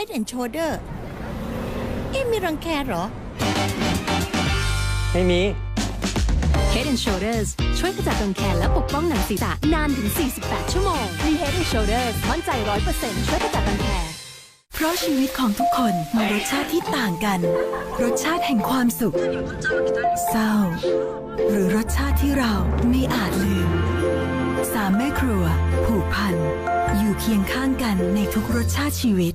Head and Shoulder เอ๊ะมีรังแคเหรอ ไม่มี Head and Shoulders ช่วยขจัดรังแคและปกป้องหนังศีรษะนานถึง 48 ชั่วโมงมี Head and Shoulders มั่นใจ 100%ช่วยขจัดรังแคเพราะชีวิตของทุกคนมีรสชาติที่ต่างกัน รสชาติแห่งความสุข เศร้า หรือรสชาติที่เราไม่อาจลืมสามแม่ครัว ผูกพัน อยู่เคียงข้างกันในทุกรสชาติชีวิต